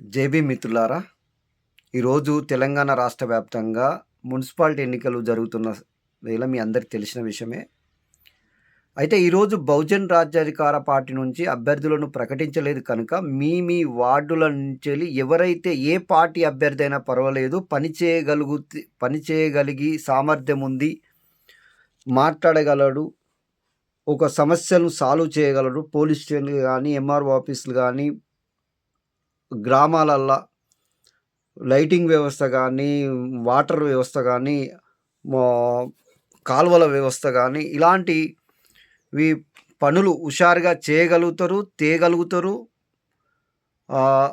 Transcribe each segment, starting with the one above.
JB మిత్రులారా ఈరోజు తెలంగాణ రాష్ట్ర వ్యాప్తంగా మున్సిపాలిటీ ఎన్నికలు జరుగుతున్న వేళ మీ అందరికి తెలిసిన విషయమే. అయితే ఈరోజు బహుజన్ రాజ్యాధికార పార్టీ నుంచి అభ్యర్థులను ప్రకటించలేదు కనుక మీ మీ వార్డుల నుంచి వెళ్ళి ఎవరైతే ఏ పార్టీ అభ్యర్థి అయినా పర్వాలేదు పని చేయగలుగు పని చేయగలిగి సామర్థ్యం ఉంది మాట్లాడగలడు ఒక సమస్యను సాల్వ్ చేయగలడు పోలీస్ స్టేషన్లు కానీ ఎంఆర్ఓ ఆఫీసులు కానీ గ్రామాలల్లో లైటింగ్ వ్యవస్థ కానీ వాటర్ వ్యవస్థ కానీ కాలువల వ్యవస్థ కానీ ఇలాంటివి పనులు హుషారుగా చేయగలుగుతారు తేయగలుగుతారు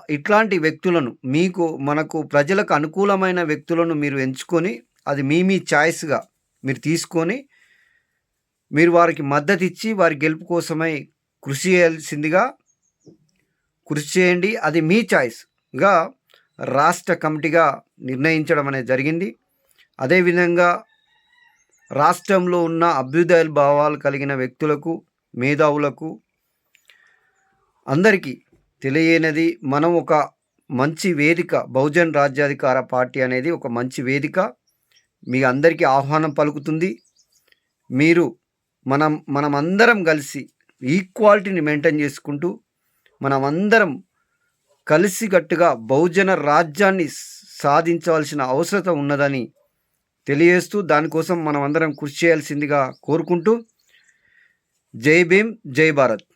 ఇట్లాంటి వ్యక్తులను మీకు మనకు ప్రజలకు అనుకూలమైన వ్యక్తులను మీరు ఎంచుకొని అది మీ మీ ఛాయిస్గా మీరు తీసుకొని మీరు వారికి మద్దతు ఇచ్చి వారి గెలుపు కోసమై కృషి చేయాల్సిందిగా కృషి చేయండి. అది మీ చాయిస్గా రాష్ట్ర కమిటీగా నిర్ణయించడం అనేది జరిగింది. అదేవిధంగా రాష్ట్రంలో ఉన్న అభ్యుదయ భావాలు కలిగిన వ్యక్తులకు మేధావులకు అందరికీ తెలియనిది మనం ఒక మంచి వేదిక బహుజన్ రాజ్యాధికార పార్టీ అనేది ఒక మంచి వేదిక. మీ అందరికీ ఆహ్వానం పలుకుతుంది. మీరు మనం మనమందరం కలిసి ఈక్వాలిటీని మెయింటైన్ చేసుకుంటూ మనమందరం కలిసికట్టుగా బహుజన రాజ్యాన్ని సాధించవలసిన అవసరం ఉన్నదని తెలియజేస్తూ దానికోసం మనం అందరం కృషి చేయాల్సిందిగా కోరుకుంటూ జై భీమ్ జై భారత్.